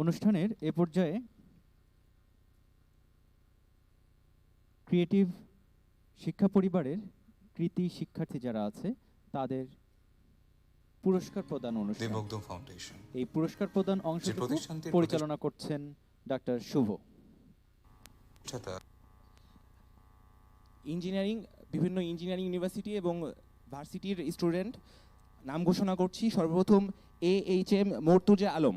অনুষ্ঠানের এ পর্যায়ে ক্রিয়েটিভ শিক্ষা পরিবারের কৃতি শিক্ষার্থী যারা আছে তাদের পুরস্কার প্রদান অনুষ্ঠান। ফাউন্ডেশন। এই পুরস্কার প্রদান অংশ পরিচালনা করছেন ডাক্তার শুভ। ইঞ্জিনিয়ারিং বিভিন্ন ইঞ্জিনিয়ারিং ইউনিভার্সিটি এবং ভার্সিটির স্টুডেন্ট নাম ঘোষণা করছি। সর্বপ্রথম A H M Mortuza Alam.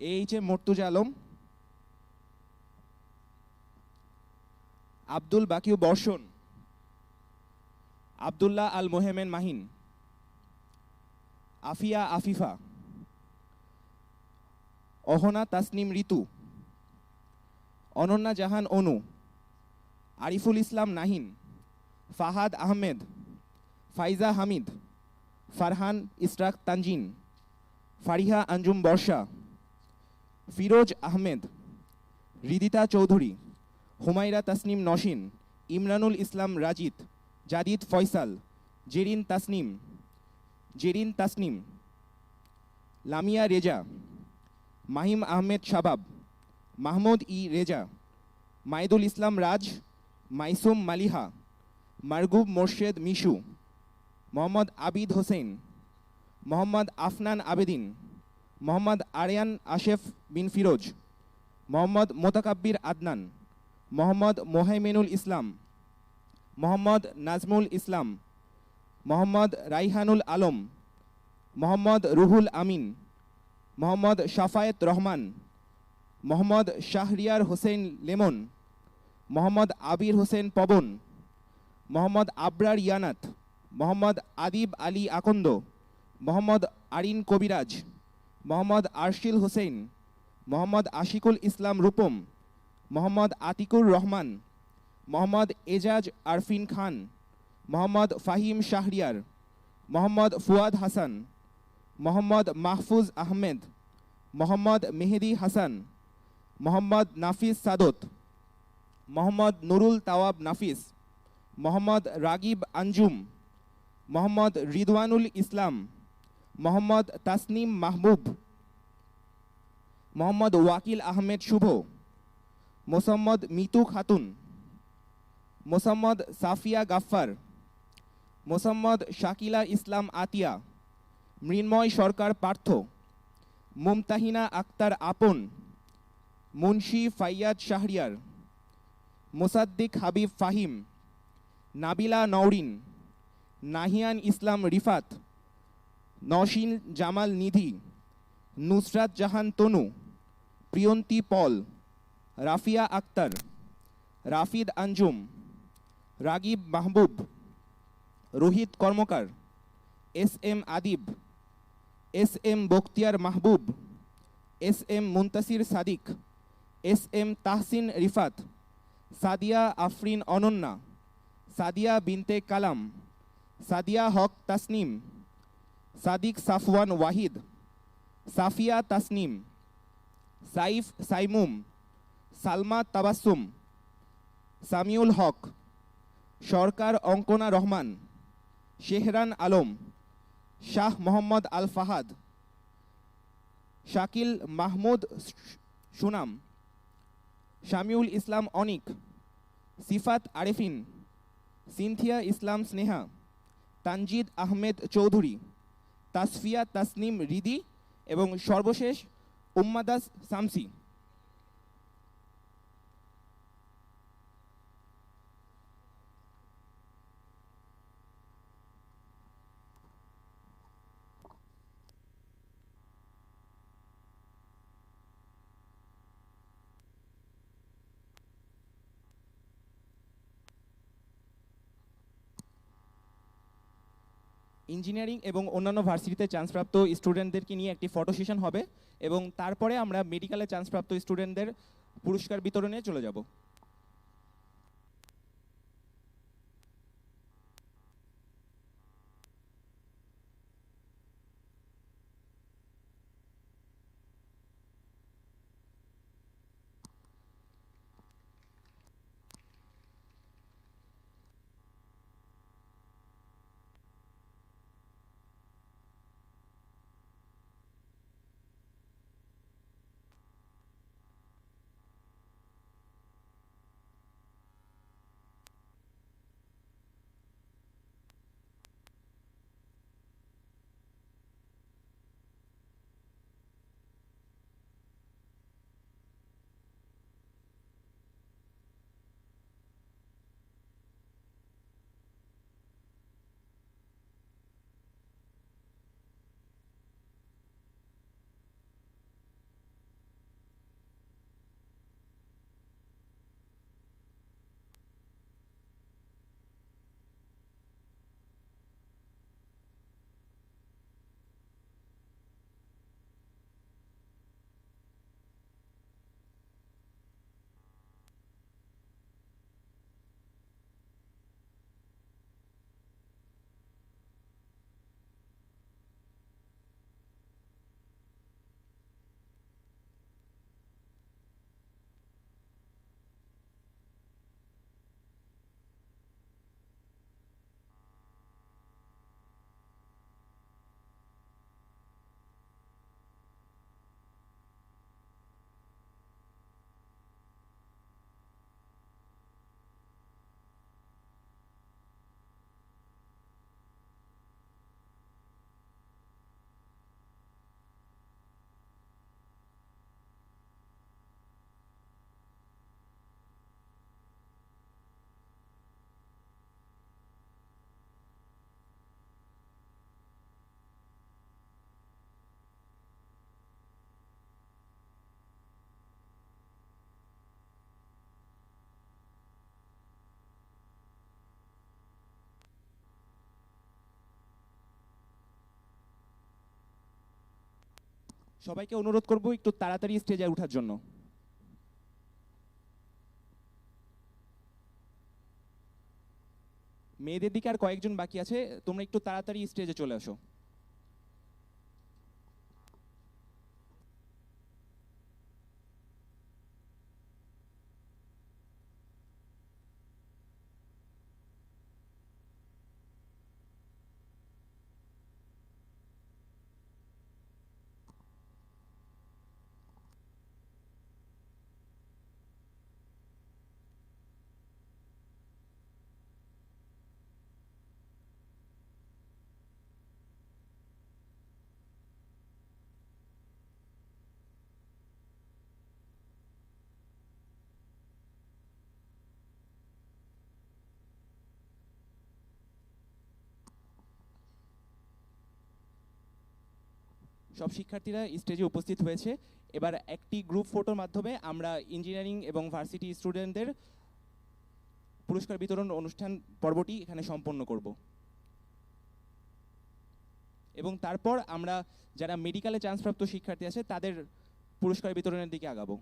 H M Mortuza Alam, Abdul বাকিউ Barshan, Abdullah Al মোহেমেন Mahin, Afia Afifa, Ahana Tasnim Ritu Ananya Jahan Anu, Ariful Islam Nahin, Fahad Ahmed, Faiza Hamid, Farhan Israk Tanjin, Fariha Anjum Barsha Firoz Ahmed, Ridita Chowdhury Humaira Tasnim Nasin, Imranul Islam Rajit, Jadid Faisal, Zerin Tasnim Zerin Tasnim, Lamia Reza, Mahim Ahmed Shabab, Mahmud E Reza, Maidul Islam Raj, Maisum Maliha, Marghub Morshed Mishu, Mohammad Abid Hossain, Mohammad Afnan Abedin Mohammad Arian Ashef bin Firoz, Mohammad Motakabbir Adnan, Mohammad Mohaiminul Islam, Mohammad Nazmul Islam, Mohammad Raihanul Alam, Mohammad Ruhul Amin, Mohammad Shafayet Rahman, Mohammad Shahriar Hossain Lemon, Mohammad Abir Hossain Pawan, Mohammad Abrar ইয়ানাত, Mohammad Adib Ali Akand, Mohammad Arin Kabiraj Mohammad আরশিল Hossain Mohammad Ashikul Islam Rupam, Mohammad Atikur Rahman, Mohammad Ejaz Arfin Khan, Mohammad Fahim Shahriar, Mohammad Fuad Hasan, Mohammad Mahfuz Ahmed, Mohammad Mehedi Hasan, Mohammad Nafis Sadat, Mohammad Nurul Tawab Nafis, Mohammad Ragib Anjum, Mohammad Ridwanul Islam Mohammad Tasnim Mahbub, Mohammad Wakil Ahmed Shubho, Mosammat Mitu Khatun, Mosammat Safia Gaffar, Mosammat Shakila Islam Atia, Mrinmoy Sarkar Partha, Mumtahina Akter Apon, Munshi Faiyad Shahriar, Mosaddik Habib Fahim, Nabila Nowrin, Nahian Islam Rifat Nasin Jamal Nidhi, Nusrat Jahan Tanu, Priyanti Paul, Rafia Akter, Rafid Anjum, Ragib Mahbub, Rohit Karmakar, S M Adib, S M Bakhtiar Mahbub, S M Muntasir Sadik, S M Tahsin Rifat, Sadia Afrin Ananya, Sadia Binte Kalam, Sadia Haque Tasnim Sadik Safwan Wahid Safia Tasnim Saif Saimum Salma Tabassum Samiul Haque Sarkar Ankana Rahman Shehran Alam Shah Mohammad Al Fahad Shakil Mahmud Sunam Shamiul Islam Anik Sifat Arefin Sinthia Islam Sneha Tanjid Ahmed Chowdhury Tasfia Tasnim Ridi এবং সর্বশেষ উম্মাদাস Samsi. Engineering এবং অন্যান্য ভার্সিটিতে চান্সপ্রাপ্ত স্টুডেন্টদেরকে নিয়ে একটি photo session হবে এবং তারপরে আমরা মেডিকেলে চান্সপ্রাপ্ত স্টুডেন্টদের পুরস্কার বিতরণে চলে যাব। সবাইকে অনুরোধ করব একটু তাড়াতাড়ি স্টেজে ওঠার জন্য। মেয়েদের দিকে আর কয়েকজন বাকি আছে, তোমরা একটু তাড়াতাড়ি স্টেজে চলে আসো। সব শিক্ষার্থীরা স্টেজে উপস্থিত হয়েছে। এবার একটি গ্রুপ ফটোর মাধ্যমে আমরা ইঞ্জিনিয়ারিং এবং ভার্সিটি স্টুডেন্টদের পুরস্কার বিতরণ অনুষ্ঠান পর্বটি এখানে সম্পন্ন করব। এবং তারপর আমরা যারা মেডিকেলে চান্সপ্রাপ্ত শিক্ষার্থী আছে, তাদের পুরস্কার বিতরণের দিকে আগাবো।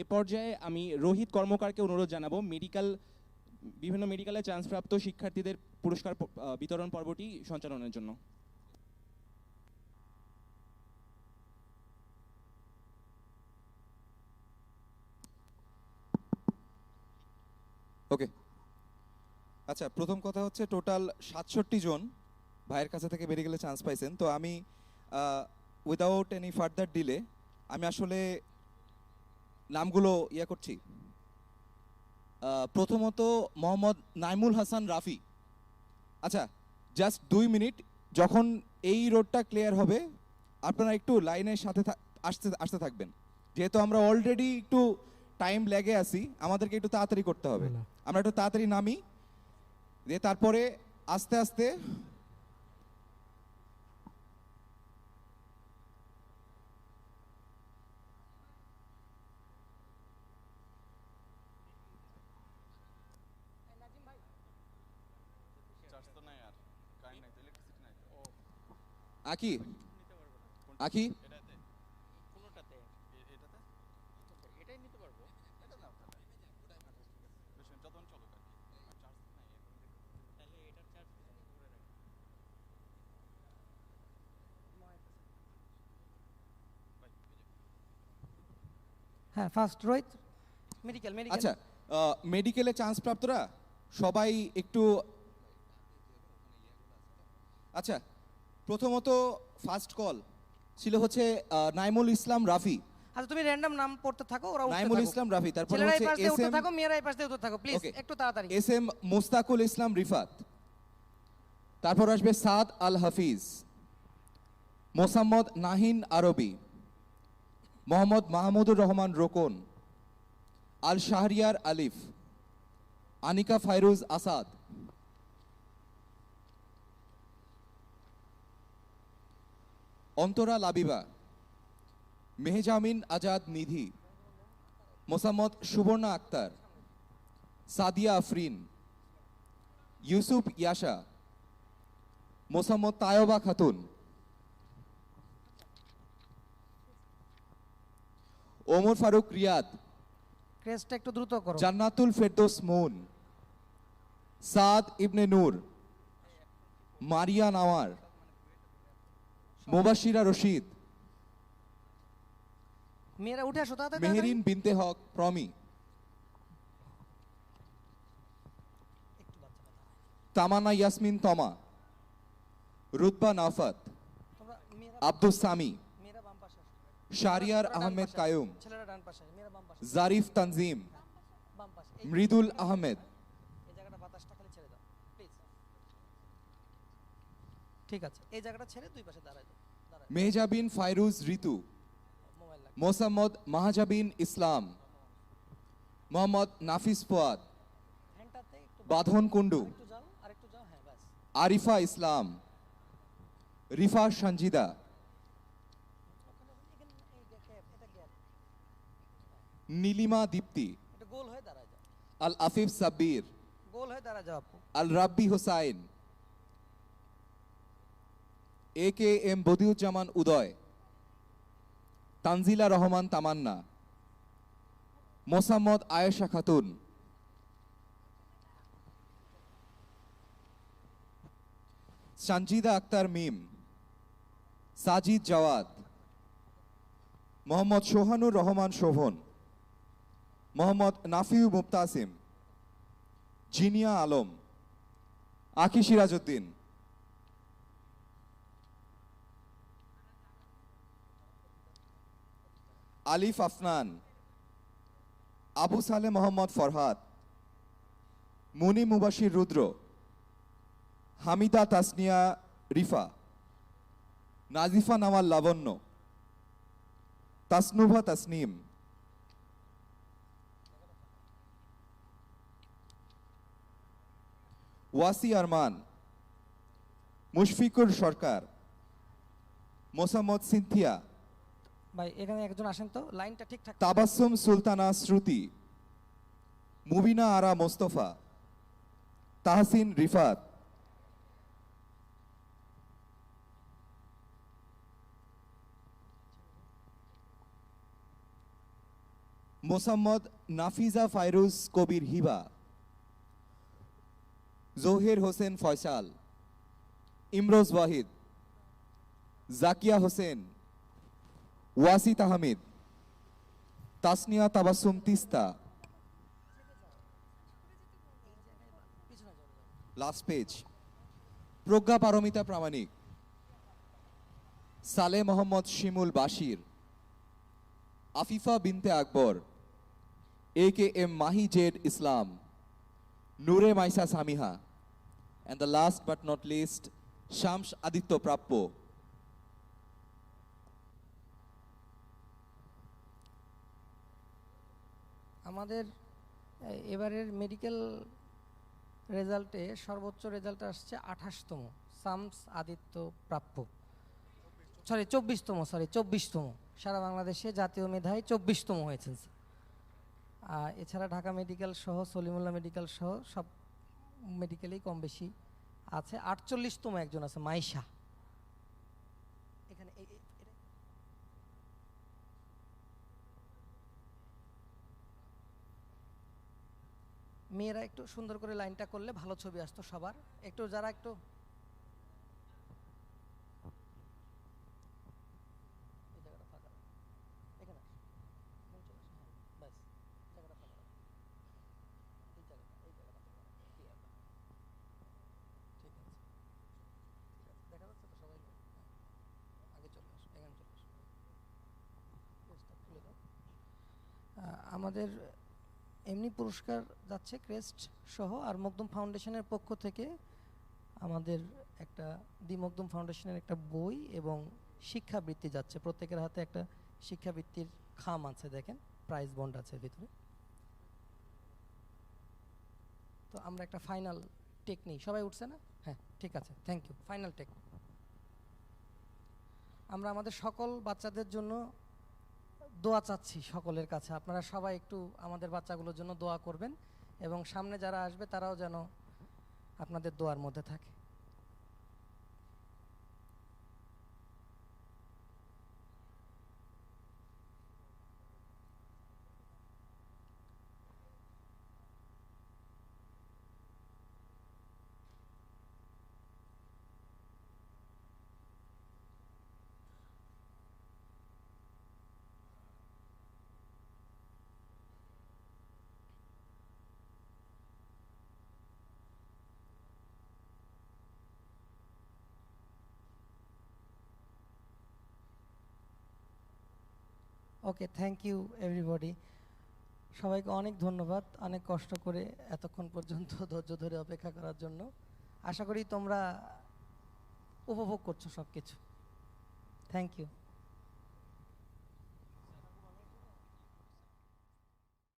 এ পর্যায়ে আমি রোহিত কর্মকারকে অনুরোধ জানাব মেডিকেল বিভিন্ন মেডিকেলে চান্সপ্রাপ্ত শিক্ষার্থীদের পুরস্কার বিতরণ পর্বটি সঞ্চালনের জন্য। ওকে আচ্ছা প্রথম কথা হচ্ছে টোটাল সাতষট্টি জন ভাইয়ের কাছে থেকে গেলে চান্স পাইছেন। তো আমি উইদাউট এনি ফার্দার ডিলে আমি আসলে নামগুলো ইয়ে করছি। প্রথমত মোহাম্মদ নাইমুল হাসান রাফি। আচ্ছা জাস্ট দুই মিনিট যখন এই রোডটা ক্লিয়ার হবে আপনারা একটু লাইনের সাথে আসতে আসতে থাকবেন। যেহেতু আমরা অলরেডি একটু টাইম লেগে আছি আমাদেরকে একটু তাড়াতাড়ি করতে হবে। আমরা একটু তাড়াতাড়ি নামি দিয়ে তারপরে আস্তে আস্তে আকি আকি হ্যাঁ ফার্স্ট রোহিত মেডিকেল মেডিকেল আচ্ছা মেডিকেলে চান্স প্রাপ্তরা? সবাই একটু আচ্ছা প্রথমত ফার্স্ট কল ছিল হচ্ছে নাইমুল ইসলাম রাফি। আচ্ছা তুমি র্যান্ডম নাম পড়তে থাকো ওরা নাইমুল ইসলাম রাফি তারপর হচ্ছে এস এম থাকো মেয়েরা এই পাশ উঠতে থাকো প্লিজ একটু তাড়াতাড়ি। S M Mustakul Islam Rifat. তারপর আসবে সাদ আল হাফিজ মোসাম্মদ নাহিন আরবি মোহাম্মদ মাহমুদুর রহমান রোকন আল শাহরিয়ার আলিফ আনিকা ফাইরুজ আসাদ। অন্তরা লাবিবা মেহজামিন আজাদ নিধি মোসাম্মদ সুবর্ণা আক্তার সাদিয়া আফরিন ইউসুফ ইয়াশা মোসাম্মদ তায়বা খাতুন। ওমর ফারুক রিয়াদ ক্রেসটা একটু দ্রুত করো। জান্নাতুল ফেরদৌস মুন সাদ ইবনে নূর মারিয়া নাওয়ার। মোবাশিরা রশিদ। মেয়েরা উঠে আসো তাড়াতাড়ি মেহেরিন বিনতে হক প্রমি। তামান্না ইয়াসমিন তমা। রুতবা নাফাত। আব্দুস সামি। শারিয়ার আহমেদ। কায়ুম। জারিফ তানজিম। মৃদুল আহমেদ। ঠিক আছে। এই জায়গাটা ছেড়ে দুই পাশে দাঁড়ায় মেহজাবিন ফাইরুজ ঋতু। মোসাম্মদ মাহাজাবিন ইসলাম। Mohammad Nafis Fuad. Badhon Byas Arifa Islam. Rifa Sanjida Nilima Dipti. Al Afif Sabbir. Al Rabbi Hossain. A K M Badiuzzaman Uday, Tanzila Rahman Tamanna, Mosammat Ayesha Khatun. Sanjida Akter Mim, Sajid Jawad Mohammad Sohanur Rahman Shovon, Mohammad Nafiu Muktasim Zinia Alam Aki Sirajuddin Alif Afnan, Abu Sale Mohammad Farhad, Muni Mubashir Rudra, Hamida Tasnia Rifa, Nazifa Namal Labonno, Tasnuva Tasnim. Wasi Arman, Mushfiqur Sarkar, Mosammat Sinthia ভাই, এখানে একজন আসেন তো, লাইনটা ঠিকঠাক Tabassum Sultana Shruti, Mubina Ara Mostafa, Tahsin Rifat. Mosammat Nafiza Fairuz Kabir Hiba. Zahir Hossain Faisal. Imroz Wahid. Zakia Hossain. Wasit Ahmed. Tasnia Tabassum Tista. Last page Pragya Paromita Pramanik. Saleh Mohammad Shimul Bashir. Afifa Binte Akbar. A K M Mahi Z Islam. Nure Maisha Samiha. And the last but not least Shams Aditya Prapya. আমাদের এবারের medical রেজাল্টে সর্বোচ্চ result আসছে আঠাশতম, সামস আদিত্য প্রাপ্য। Sorry চব্বিশতম sorry চব্বিশতম। সারা বাংলাদেশে জাতীয় মেধায় চব্বিশতম হয়েছেন আর এছাড়া ঢাকা মেডিকেল সহ, সলিমুল্লাহ মেডিকেল সহ সব মেডিকেলেই কম বেশি আছে। আটচল্লিশতম একজন আছে, মাইশা এখানে এই- এই- এটা- মেয়েরা একটু সুন্দর করে লাইনটা করলে ভালো ছবি আসতো সবার একটু যারা একটু। আমাদের এমনি পুরস্কার যাচ্ছে ক্রেস্ট সহ আর মকদুম ফাউন্ডেশনের পক্ষ থেকে আমাদের একটা দি মকদুম ফাউন্ডেশনের একটা বই এবং শিক্ষাবৃত্তি যাচ্ছে। প্রত্যেকের হাতে একটা শিক্ষাবৃত্তির খাম আছে, দেখেন প্রাইজ বন্ড আছে ভিতরে। তো আমরা একটা ফাইনাল টেক নিই। সবাই উঠছে না? হ্যাঁ ঠিক আছে থ্যাংক ইউ ফাইনাল টেক আমরা আমাদের সকল বাচ্চাদের জন্য দোয়া চাচ্ছি সকলের কাছে। আপনারা সবাই একটু আমাদের বাচ্চাগুলোর জন্য দোয়া করবেন এবং সামনে যারা আসবে তারাও যেন আপনাদের দোয়ার মধ্যে থাকে। ওকে থ্যাংক ইউ এভরিবডি সবাইকে অনেক ধন্যবাদ। অনেক কষ্ট করে এতক্ষণ পর্যন্ত ধৈর্য ধরে অপেক্ষা করার জন্য। আশা করি তোমরা উপভোগ করছ সব কিছু থ্যাংক ইউ